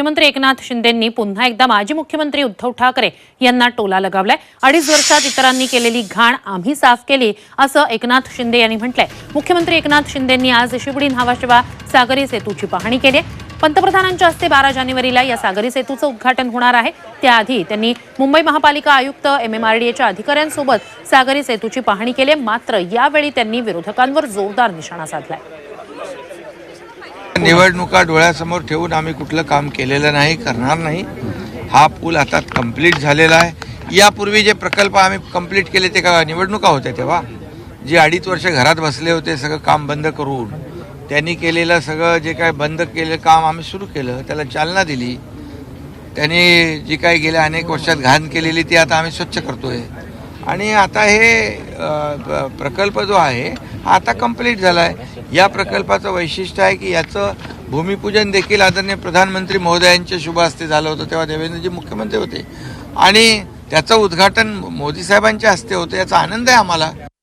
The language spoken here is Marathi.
मुख्यमंत्री एकनाथ शिंदेंनी पुन्हा एकदा माजी मुख्यमंत्री उद्धव ठाकरे यांना टोला लगावलाय. अडीच वर्षात इतरांनी केलेली घाण आम्ही साफ केली असं एकनाथ शिंदे यांनी म्हटलंय. मुख्यमंत्री एकनाथ शिंदेंनी आज शिवडी न्हावाशिवा सागरी सेतूची पाहणी केली आहे. पंतप्रधानांच्या हस्ते बारा जानेवारीला या सागरी सेतूचं उद्घाटन होणार आहे. त्याआधी त्यांनी मुंबई महापालिका आयुक्त एम एम आर डी एच्या अधिकाऱ्यांसोबत सागरी सेतूची पाहणी केली मात्र यावेळी त्यांनी विरोधकांवर जोरदार निशाणा साधलाय. निवडणुका डोळ्यासमोर ठेवून आम्ही कुठलं काम केलेलं नाही करणार नाही. हा पूल आता कंप्लीट झालेला आहे. यापूर्वी जे प्रकल्प आम्ही कंप्लीट केले ते का निवडणुका होत्या तेव्हा? जे अडीच वर्ष घरात बसले होते सगळं काम बंद करून. त्यांनी केलेलं सगळं जे काय बंद केलेलं काम आम्ही सुरू केलं त्याला चालना दिली. त्यांनी जी काही गेल्या अनेक वर्षात घाण केलेली ती आता आम्ही स्वच्छ करतोय. आणि आता हे प्रकल्प जो आहे हा आता कंप्लीट झाला आहे या प्रकल्पाचं वैशिष्ट्य आहे की याचं भूमिपूजन देखील आदरणीय प्रधानमंत्री महोदयांच्या शुभ हस्ते झालं होतं तेव्हा देवेंद्रजी मुख्यमंत्री होते. आणि त्याचं उद्घाटन मोदी साहेबांच्या हस्ते होतं याचा आनंद आहे आम्हाला.